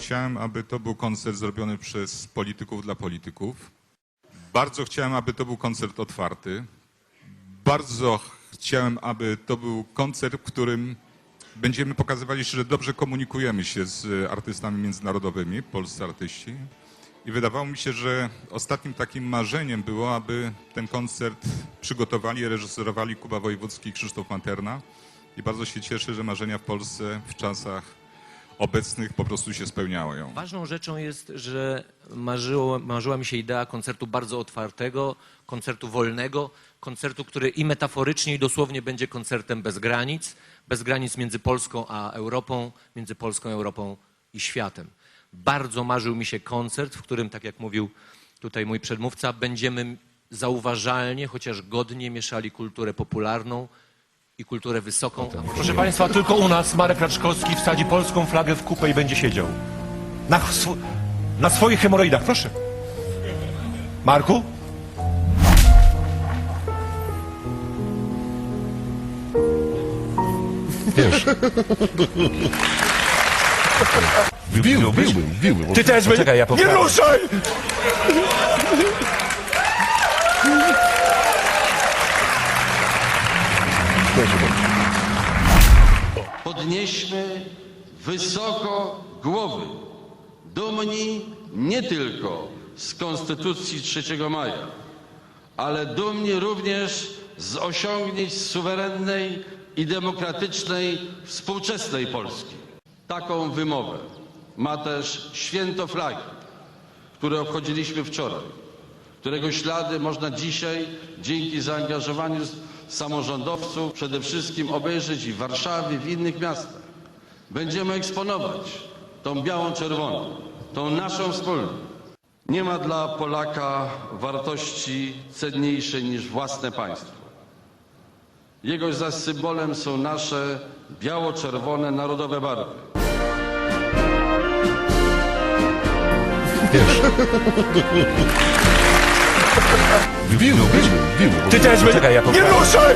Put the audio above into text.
chciałem, aby to był koncert zrobiony przez polityków dla polityków. Bardzo chciałem, aby to był koncert otwarty. Bardzo chciałem, aby to był koncert, w którym będziemy pokazywali, że dobrze komunikujemy się z artystami międzynarodowymi, polscy artyści. I wydawało mi się, że ostatnim takim marzeniem było, aby ten koncert przygotowali reżyserowali Kuba Wojewódzki i Krzysztof Materna. I bardzo się cieszę, że marzenia w Polsce w czasach obecnych po prostu się spełniają. Ważną rzeczą jest, że marzyło, marzyła mi się idea koncertu bardzo otwartego, koncertu wolnego, koncertu, który i metaforycznie, i dosłownie będzie koncertem bez granic, bez granic między Polską a Europą, między Polską, Europą i światem. Bardzo marzył mi się koncert, w którym, tak jak mówił tutaj mój przedmówca, będziemy zauważalnie, chociaż godnie mieszali kulturę popularną i kulturę wysoką. a Proszę Państwa, tylko u nas Marek Raczkowski wsadzi polską flagę w kupę i będzie siedział. Na, sw- na swoich hemoroidach, proszę. Marku? Wiesz. Wbiły, wbiły, wbiły. Ty też Poczekaj, ja Nie podnieśmy wysoko głowy, dumni nie tylko z Konstytucji 3 maja, ale dumni również z osiągnięć suwerennej i demokratycznej współczesnej Polski. Taką wymowę ma też święto flagi, które obchodziliśmy wczoraj, którego ślady można dzisiaj dzięki zaangażowaniu samorządowców przede wszystkim obejrzeć i w Warszawie, w innych miastach. Będziemy eksponować tą białą czerwoną, tą naszą wspólną. Nie ma dla Polaka wartości cenniejszej niż własne państwo. Jego zaś symbolem są nasze biało-czerwone narodowe barwy. Wbiły, wbiły, wbiły. Ty też Poczekaj, ja Nie poprawię. ruszaj!